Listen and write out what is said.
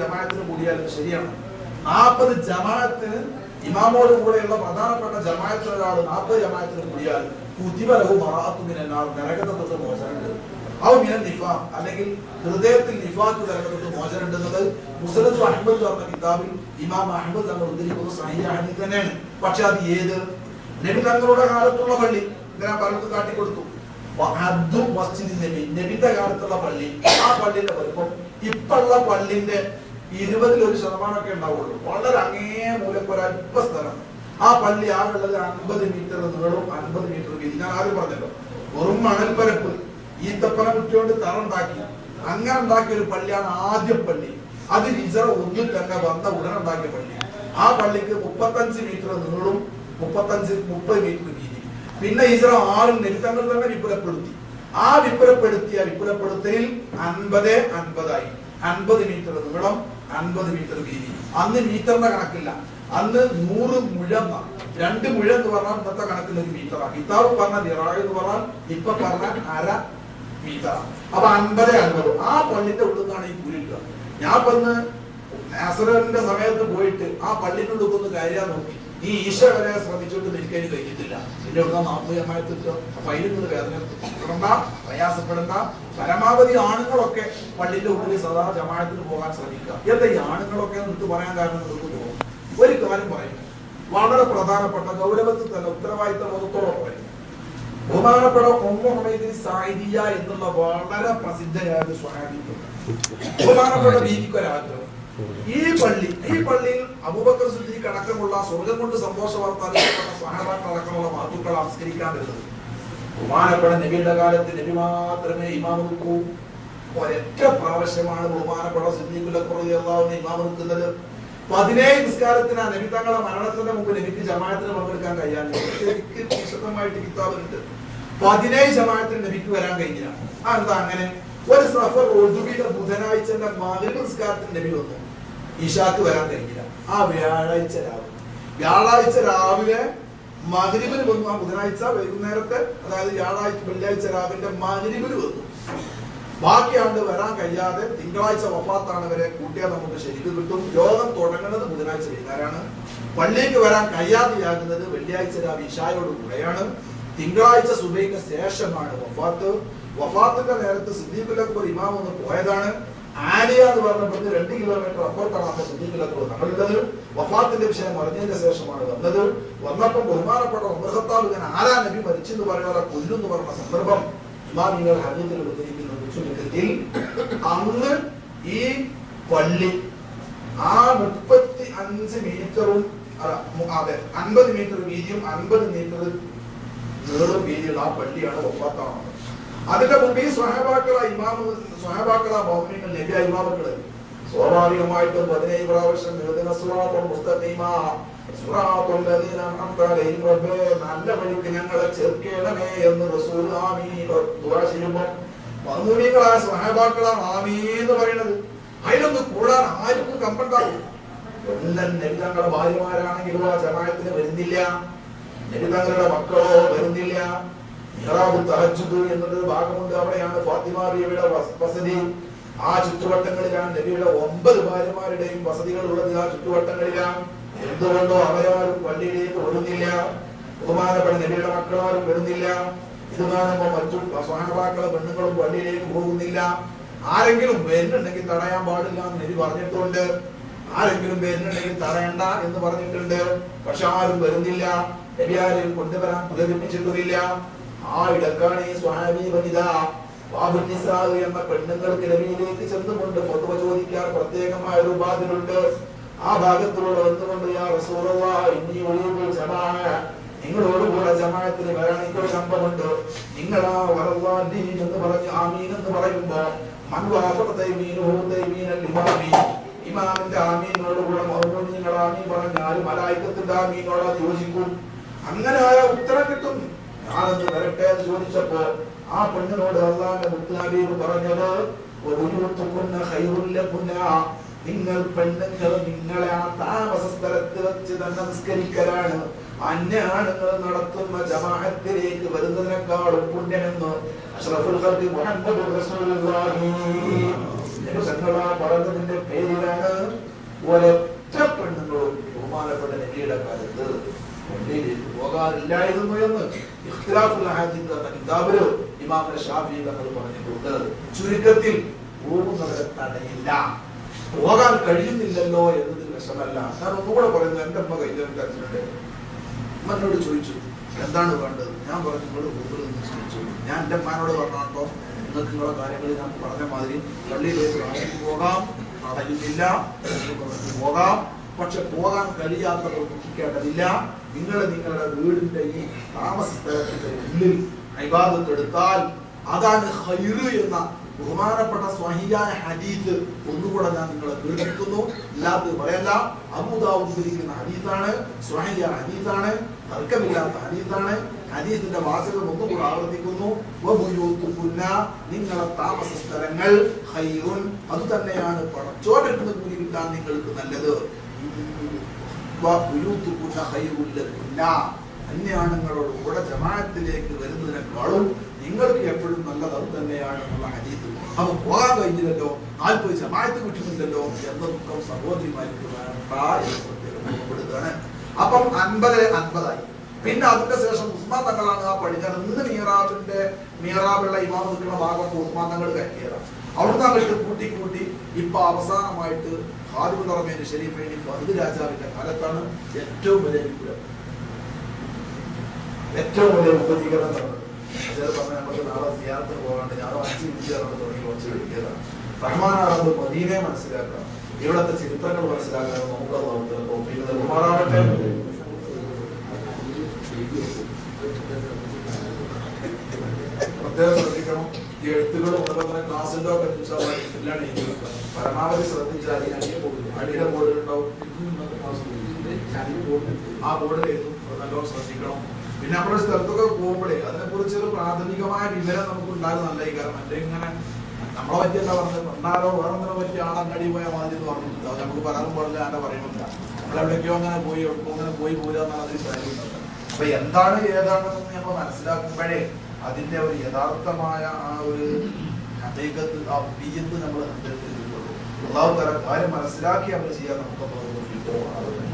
ജമാഅത്തിന് കൂടിയാലും ശരിയാണ്. നാൽപ്പത് ജമാഅത്തിന് ഇമാമോട് കൂടെയുള്ള പ്രധാനപ്പെട്ട ജമാഅത്തിന് ഒരാൾ നാൽപ്പത് ജമാഅത്തിന് കൂടിയാൽ കുതിവലഹു മറാത്തുമിന് എന്നാൽ നരകത്തെ തൊട്ട് മോചനമുണ്ട്. മിനൽ നിഫാഖ് അല്ലെങ്കിൽ ഹൃദയത്തിൽ നിഫാഖ് നരകത്തെ മോചനമുണ്ട് എന്നത് മുസ്ലിം അഹമ്മദ് പറഞ്ഞ കിതാബിൽ ഇമാം അഹമ്മദ് തങ്ങൾ ഉദ്ധരിക്കുന്നത് സഹിയ ഹദീസ് തന്നെയാണ്. പക്ഷെ അത് ഏത്? നബി തങ്ങളുടെ കാലത്തുള്ള പള്ളി. ഇങ്ങനെ പലർക്കും കാട്ടിക്കൊടുത്തു. അബ്ദു മസ്ജിദ് നബി നബിന്റെ കാലത്തുള്ള പള്ളി ആ പള്ളിയുടെ വലിപ്പം ഇപ്പുള്ള പള്ളിന്റെ ഇരുപതിൽ ഒരു ശതമാനമൊക്കെ ഉണ്ടാവുള്ളൂ. വളരെ അങ്ങേ മൂലക്കൊരു അല്പ സ്ഥലം. ആ പള്ളി ആകുള്ളത് അൻപത് മീറ്റർ നീളവും അൻപത് മീറ്റർ വീതി ഞാൻ ആദ്യം പറഞ്ഞല്ലോ വെറും മണൽപ്പരപ്പ്. ഈത്തപ്പന കുറ്റിയോണ്ട് തറ ഉണ്ടാക്കി അങ്ങനെ ഉണ്ടാക്കിയ ഒരു പള്ളിയാണ് ആദ്യ പള്ളി. അത് ഹിജറ ഒന്നിൽ തന്നെ വന്ന ഉടനെ ഉണ്ടാക്കിയ പള്ളി. ആ പള്ളിക്ക് മുപ്പത്തഞ്ച് മീറ്റർ നീളവും മുപ്പത്തഞ്ച് മുപ്പത് മീറ്റർ വീതി പിന്നെ ഇസ്രോ ആറും നിരുത്തങ്ങൾ തന്നെ വിപുലപ്പെടുത്തി. ആ വിപുലപ്പെടുത്തിയ വിപുലപ്പെടുത്തലിൽ അൻപത് അൻപതായി. അൻപത് മീറ്റർ നീളം അൻപത് മീറ്റർ വീതി. അന്ന് മീറ്ററിന്റെ കണക്കില്ല. അന്ന് നൂറ് മുഴം രണ്ട് മുഴം എന്ന് പറഞ്ഞാൽ ഇന്നത്തെ കണക്കിൽ ഒരു മീറ്ററാണ് കിതാബ് പറഞ്ഞ നിറായ എന്ന് പറഞ്ഞാൽ ഇപ്പൊ പറഞ്ഞ അര മീറ്ററാണ് അപ്പൊ അൻപത് അൻപത്. ആ പള്ളിന്റെ ഉള്ളിൽ നിന്നാണ് ഈ കുരുക്കുക ഞാൻ വന്ന് നാസറിന്റെ സമയത്ത് പോയിട്ട് ആ പള്ളിന്റെ ഉള്ളിൽ ഒന്ന് കയറിയാൻ നോക്കി. ഈ ഈശ വരെ ശ്രമിച്ചുകൊണ്ട് നിൽക്കാൻ കഴിഞ്ഞിട്ടില്ല. എന്റെ ഇവിടെ നാൽപ്പത് അമ്മായത്തിട്ട് അപ്പൊ വേദന. പെടണ്ട പ്രയാസപ്പെടണ്ട. പരമാവധി ആണുങ്ങളൊക്കെ പള്ളിന്റെ ഉള്ളിൽ സദാ ജമാനത്തിന് പോകാൻ ശ്രമിക്കുക. എന്താ ഈ ആണുങ്ങളൊക്കെ നിങ്ങൾക്ക് പറയാൻ കാരണം നിങ്ങൾക്ക് തോന്നും. ഒരു കാര്യം പറയുന്നത് വളരെ പ്രധാനപ്പെട്ട ഗൗരവത്തിൽ തന്നെ ഉത്തരവാദിത്ത ബോധത്തോടെ പറയും. സായിദിയ എന്നുള്ള വളരെ പ്രസിദ്ധയായ ഒരു ബഹുമാനപ്പെട്ട ബീവിക്ക് ഒരാഗ്രഹം ഈ പള്ളി ഈ പള്ളിയിൽ അബൂബക്കർ സിദ്ദീഖ് അടക്കമുള്ള സ്വർഗം കൊണ്ട് സന്തോഷ വാർത്താക്കപ്പെട്ട സഹാബാക്കൾ അടക്കമുള്ള മാതൃക്കൾ സംസ്കരിക്കാൻ വരുന്നത്. ബഹുമാനപ്പെട്ട നബിയുടെ കാലത്ത് നബി മാത്രമേ ഇമാം നിൽക്കൂ. ഒരൊറ്റ പ്രാവശ്യമാണ് ബഹുമാനപ്പെട്ട സിദ്ദീഖുല്ലാവുന്ന ഇമാം നിൽക്കുന്നത്. പതിനേഴ് നിസ്കാരത്തിന് ആ നബി തങ്ങളുടെ മരണത്തിന്റെ മുമ്പ് നബിക്ക് ജമാഅത്തിന് പങ്കെടുക്കാൻ കഴിയാറില്ല ശരിക്ക് വിശദമായിട്ട് കിതാബുണ്ട് പതിനേഴ് ജമാഅത്തിന് നബിക്ക് വരാൻ കഴിഞ്ഞില്ല. ആ എന്താ അങ്ങനെ? ഒരു സഫർ ഒതുവിലെ ബുധനാഴ്ചന്റെ മകരവ് നിസ്കാരത്തിന് നബി വന്നു ഇഷാക്ക് വരാൻ കഴിഞ്ഞില്ല ആ വ്യാഴാഴ്ച രാവിലെ. വ്യാഴാഴ്ച രാവിലെ മകരിബിന് വന്നു. ആ ബുധനാഴ്ച വൈകുന്നേരത്തെ അതായത് വ്യാഴാഴ്ച വെള്ളിയാഴ്ച രാവിലെ മകരിബിന് വന്നു. ബാക്കി ആണ്ട് വരാൻ കഴിയാതെ തിങ്കളാഴ്ച വഫാത്താണ് ഇവരെ കൂട്ടിയാൽ നമുക്ക് ശരിക്കും കിട്ടും. യോഗം തുടങ്ങുന്നത് ബുധനാഴ്ച വൈകുന്നേരമാണ്. പള്ളിക്ക് വരാൻ കഴിയാതെയാകുന്നത് വെള്ളിയാഴ്ച രാവിലെ ഇഷായോട് കൂടെയാണ്. തിങ്കളാഴ്ച സുബൈക്ക് ശേഷമാണ് വഫാത്ത്. വഫാത്തിന്റെ നേരത്ത് സിദ്ദീഖുലക്ബർ ഇമാം ഒന്ന് പോയതാണ്. ആലിയ എന്ന് പറഞ്ഞപ്പോൾ രണ്ട് കിലോമീറ്റർ അപ്പുറത്താണ് അപ്പൊ സിദ്ദീഖുലക്ബർ നമ്മളുള്ളത് വഫാത്തിന്റെ വിഷയം അറിഞ്ഞതിന്റെ ശേഷമാണ് വന്നത്. വന്നപ്പോൾ ബഹുമാനപ്പെട്ട ഉമർ ഖത്താബ് ഇങ്ങനെ ആരാ നബി മരിച്ചു എന്ന് പറയാതെ കൊല്ലുന്നു പറഞ്ഞ സന്ദർഭം? ഇമാമിങ്ങൾ ഹദീസിൽ ഉദ്ധരിക്കുന്നുണ്ട് ചുരുക്കത്തിൽ അന്ന് ഈ പള്ളി ആ മുപ്പത്തി അഞ്ച് മീറ്ററും അതെ അൻപത് മീറ്റർ വീതിയും അൻപത് മീറ്റർ നീളം വീതിയുള്ള ആ പള്ളിയാണ് ഒപ്പാത്താണത് അതിന്റെ മുമ്പ് ഈ സ്വഹബാക്കള ഇമാമ സ്വഹബാക്കള മോഹനിങ്ങൾ നബിയ ഇമാമക്കൾ സ്വാഭാവികമായിട്ടും പതിനേഴ് പ്രാവശ്യം നല്ല വഴിക്ക് ഞങ്ങളെ ചേർക്കണമേ എന്ന് റസൂൽ സ്വഹബാക്കളാണ് ആമീൻ എന്ന് പറയുന്നത്. അതിലൊന്ന് കൂടാൻ ആർക്കും കമ്പണ്ടാവും എല്ലാം നബി ഭാര്യമാരാണെങ്കിലും ആ വരുന്നില്ല. നബി തങ്ങളുടെ മക്കളോ വരുന്നില്ല. എന്നൊരു ഭാഗമുണ്ട്. അവിടെയാണ് ഫാത്തിമ ബീവിയുടെ വസ- വസതി. ആ ചുറ്റുവട്ടങ്ങളിലാണ് നബിയുടെ ഒമ്പത് ഭാര്യമാരുടെയും വസതികൾ ഉള്ളത്. ആ ചുറ്റുവട്ടങ്ങളിലാണ് എന്തുകൊണ്ടോ അവരാരും പള്ളിയിലേക്ക് വരുന്നില്ല. ബഹുമാനപ്പെട്ട നബിയുടെ മക്കളാരും വരുന്നില്ല. ഇത് കാണുമ്പോൾ മറ്റു സ്വാഹബാക്കളെ പെണ്ണുങ്ങളും പള്ളിയിലേക്ക് പോകുന്നില്ല. ആരെങ്കിലും വരുന്നുണ്ടെങ്കിൽ തടയാൻ പാടില്ല എന്ന് നബി പറഞ്ഞിട്ടുണ്ട്. ആരെങ്കിലും വരുന്നുണ്ടെങ്കിൽ തടയണ്ട എന്ന് പറഞ്ഞിട്ടുണ്ട്. പക്ഷെ ആരും വരുന്നില്ല. നബി കൊണ്ടുവരാൻ പ്രേരിപ്പിച്ചിട്ടുമില്ല ആ ഇടക്കാണ് ഈ സ്വാമി വനിത. എന്ന പെണ്ണുങ്ങൾക്ക് നബിയിലേക്ക് ചെന്നുകൊണ്ട് ഫത്വ ചോദിക്കാൻ പ്രത്യേകമായ ഒരു ഉപാധികളുണ്ട് ആ ഭാഗത്തിലൂടെ വന്നുകൊണ്ട് യാ റസൂലുള്ളാഹ് ഇന്നി ഉരീബുൽ ജമാഅ നിങ്ങളോട് കൂടെ ജമാഅത്തിന് വരാൻ എനിക്കൊരു സംഭവമുണ്ട്. നിങ്ങൾ ആ വറല്ലാഹി എന്ന് പറഞ്ഞ് ആമീൻ എന്ന് പറയുമ്പോ ഇമാമിന്റെ ആമീനോട് കൂടെ മഹ്മൂദ് നിങ്ങൾ ആമീൻ പറഞ്ഞാൽ മലായിക്കത്തിന്റെ ആമീനോട് യോജിക്കും. അങ്ങനെ ആയ ഉത്തരം കിട്ടും. ഞാനൊന്ന് വരട്ടെ എന്ന് ചോദിച്ചപ്പോ ആ പെണ്ണിനോട് അള്ളാന്റെ മുത്തുനബീബ് പറഞ്ഞത്. നിങ്ങൾ പെണ്ണുങ്ങൾ നിങ്ങളെ ആ താമസ സ്ഥലത്ത് വെച്ച് തന്നെ നിസ്കരിക്കലാണ്. അന്യാണുങ്ങൾ നടത്തുന്ന ജമാഅത്തിലേക്ക് വരുന്നതിനേക്കാളും പുണ്യമെന്ന് അഷ്റഫുൽ പറഞ്ഞതിന്റെ പേരിലാണ് ഒരൊറ്റ പെണ്ണുങ്ങളും ബഹുമാനപ്പെട്ട നബിയുടെ കാലത്ത് പള്ളിയിലേക്ക് ചുരുക്കത്തിൽ തടയില്ല. പോകാൻ കഴിയുന്നില്ലല്ലോ എന്നതിൽ വിഷമല്ല ഞാൻ ഒന്നുകൂടെ പറയുന്നത് എന്റെ അമ്മ കഴിഞ്ഞ അച്ഛനുണ്ട് അമ്മനോട് ചോദിച്ചു എന്താണ് വേണ്ടത്? ഞാൻ പറഞ്ഞു നിങ്ങൾ ചോദിച്ചു ഞാൻ ഞാൻ അമ്മാനോട് പറഞ്ഞു കേട്ടോ നിങ്ങൾക്ക് നിങ്ങളെ കാര്യങ്ങൾ ഞാൻ പറഞ്ഞ മാതിരി പള്ളിയിലേക്ക് പോകാം തടയുന്നില്ല പോകാം പക്ഷെ പോകാൻ കഴിയാത്തവർ ദുഃഖിക്കേണ്ടതില്ല. നിങ്ങൾ നിങ്ങളുടെ വീടിന്റെ ഈ താമസ സ്ഥലത്തിന്റെ ഉള്ളിൽ അഭിവാദത്തെടുത്താൽ അതാണ് ഹൈറ് എന്ന ബഹുമാനപ്പെട്ട സ്വഹിയായ ഹദീസ് ഒന്നുകൂടെ ഞാൻ നിങ്ങളെ കേൾപ്പിക്കുന്നു ഇല്ലാത്തത് പറയല്ല. അബൂദാവൂദ് ഉദ്ധരിക്കുന്ന ഹദീസാണ് സ്വഹിയ ഹദീസാണ് തർക്കമില്ലാത്ത ഹദീസാണ്. ഹദീസിന്റെ വാചകം ഒന്നുകൂടെ ആവർത്തിക്കുന്നു. നിങ്ങളെ താമസ സ്ഥലങ്ങൾ ഹൈറുൻ അത് തന്നെയാണ് പടച്ചോടെടുത്ത് കൂലി കിട്ടാൻ നിങ്ങൾക്ക് നല്ലത്. അന്യാണുങ്ങളോട് കൂടെ ജമാനത്തിലേക്ക് വരുന്നതിനേക്കാളും നിങ്ങൾക്ക് എപ്പോഴും നല്ലത് അത് തന്നെയാണ് എന്നുള്ള ഹദീസ്. അപ്പൊ പോകാൻ കഴിഞ്ഞില്ലല്ലോ നാൽപ്പത് ജമാത്ത് കിട്ടുന്നില്ലല്ലോ എന്ന ദുഃഖം സഹോദരിമാർക്ക് വേണ്ട അപ്പം അൻപത് അൻപതായി. പിന്നെ അതിന്റെ ശേഷം ഉസ്മാൻ തങ്ങളാണ് ആ പഠിച്ചത് ഇന്ന് മീറാബിന്റെ മീറാബിള്ള ഇമാം നിൽക്കുന്ന ഭാഗം ഉസ്മാൻ തങ്ങൾ കയറ്റിയതാണ്. അവിടുന്ന് അങ്ങോട്ട് കൂട്ടി കൂട്ടി ഇപ്പൊ അവസാനമായിട്ട് റഹ്മാൻ ഷരീഫൈനി ഫഹദ് രാജാവിന്റെ കാലത്താണ് ഏറ്റവും വലിയ വിപുലം ഏറ്റവും വലിയ ഉപജീകരണം നടന്നത്. അദ്ദേഹം പറഞ്ഞ നമുക്ക് നാളെ സിയാറത്തിന് പോകാണ്ട് ഞാൻ അഞ്ച് മിനിറ്റ് തുടങ്ങി കുറച്ച് കഴിക്കിയതാണ് റഹ്മാനാറത് മദീനെ മനസ്സിലാക്കാം ഇവിടത്തെ ചരിത്രങ്ങൾ മനസ്സിലാക്കാൻ നമുക്ക് പ്രത്യേകം ശ്രദ്ധിക്കണം. ഈ എഴുത്തുകളും അതുപോലെ ക്ലാസ്സിലോ ഒക്കെ പരമാവധി ശ്രദ്ധിച്ചാൽ ഈ അടിയെ പോകുന്നു അടിയുടെ ബോർഡിലുണ്ടാവും ആ ബോർഡിൽ എഴുതും. നല്ലോണം ശ്രദ്ധിക്കണം. പിന്നെ നമ്മുടെ സ്ഥലത്തൊക്കെ പോകുമ്പോഴേ അതിനെ കുറിച്ച് ഒരു പ്രാഥമികമായ വിവരം നമുക്ക് ഉണ്ടാകുന്ന നല്ല കാരണം അല്ലെങ്കിൽ ഇങ്ങനെ? നമ്മളെ പറ്റിയല്ല പറഞ്ഞത്? പണ്ടാരോ വേറൊന്നിനെ പറ്റി ആളങ്ങടി പോയ മാതിരി എന്ന് പറഞ്ഞിട്ടുണ്ട്. അത് നമുക്ക് പറയാനും പോലെ ആരെ പറയുന്നില്ല. നമ്മളെവിടേക്കോ അങ്ങനെ പോയി എവിടേക്കോ അങ്ങനെ പോയി പോരുക എന്നാണ് പറയുന്നത് അപ്പൊ എന്താണ് ഏതാണെന്ന് നമ്മൾ മനസ്സിലാക്കുമ്പോഴേ അതിന്റെ ഒരു യഥാർത്ഥമായ ആ ഒരു ഹദീകത്ത് ആ ബിയ്യത്ത് നമ്മൾ അള്ളാഹു തല കാര്യം മനസ്സിലാക്കി അവർ ചെയ്യാൻ നമുക്ക്